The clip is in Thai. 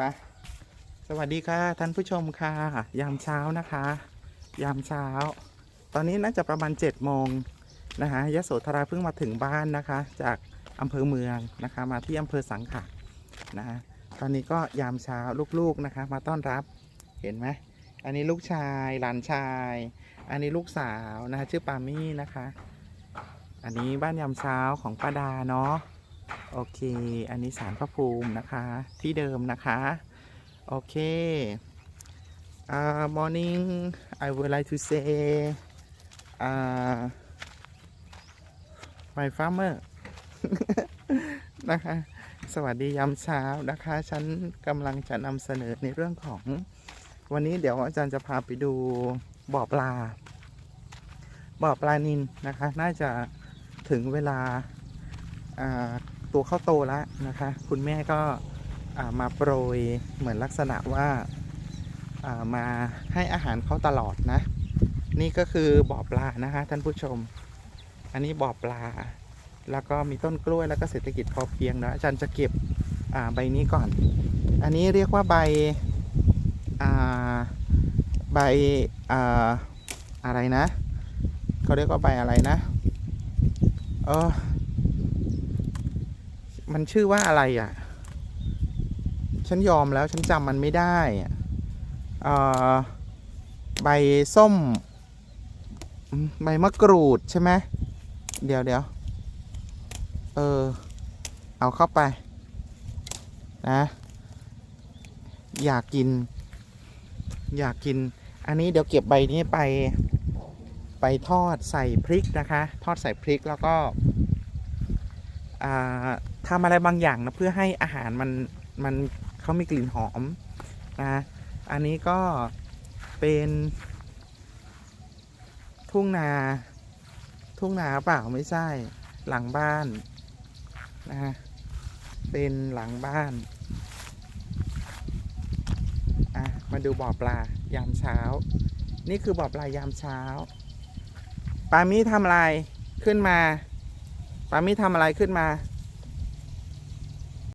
ปะสวัสดีค่ะ ท่านผู้ชมค่ะ ยามเช้านะคะ ยามเช้า ตอนนี้น่าจะประมาณ7จ็ดโมงนะคะยะโสธราเพิ่งมาถึงบ้านนะคะ จากอำเภอเมืองนะคะ มาที่อำเภอสังขะนะคะตอนนี้ก็ยามเช้าลูกๆนะคะ มาต้อนรับเห็นไหมอันนี้ลูกชายหลานชาย อันนี้ลูกสาวนะคะชื่อปามี่นะคะ อันนี้บ้านยามเช้าของป้าดาเนาะ โอเค อันนี้สารพระภูมินะคะ ที่เดิมนะคะ โอเค uh, morning I would like to say uh, my farmer นะคะ สวัสดียามเช้านะคะ ฉันกำลังจะนำเสนอในเรื่องของ วันนี้เดี๋ยวอาจารย์จะพาไปดูบ่อปลา บ่อปลานินนะคะ น่าจะถึงเวลาอ่า ตัวเข้าโตแล้วนะคะ คุณแม่ก็มาโปรยเหมือนลักษณะว่าามาให้อาหารเขาตลอดนะ นี่ก็คือบ่อปลานะคะท่านผู้ชม อันนี้บ่อปลา แล้วก็มีต้นกล้วยแล้วก็เศรษฐกิจพอเพียงนะอาจารย์จะเก็บใบนี้ก่อน อันนี้เรียกว่าใบใบออะไรนะเขาเรียกว่าใบอะไรนะ เออ มันชื่อว่าอะไรอะ ฉันยอมแล้วฉันจำมันไม่ได้อะเอ่อใบส้ม ใบมะกรูดใช่ไหมเดี๋ยวเดี๋ยวเออ เอาเข้าไป นะ อยากกิน อยากกิน อันนี้เดี๋ยวเก็บใบนี้ไป ไปทอดใส่พริกนะคะ ทอดใส่พริกแล้วก็ ทำอะไรบางอย่างนะเพื่อให้อาหารมันมันเขามีกลิ่นหอมนะอันนี้ก็เป็นทุ่งนา ทุ่งนาเปล่าไม่ใช่หลังบ้านนะเป็นหลังบ้านอะมาดูบ่อปลายามเช้า นี่คือบ่อปลายามเช้าปามี่ทำอะไรขึ้นมา ปามี่ทำอะไรขึ้นมา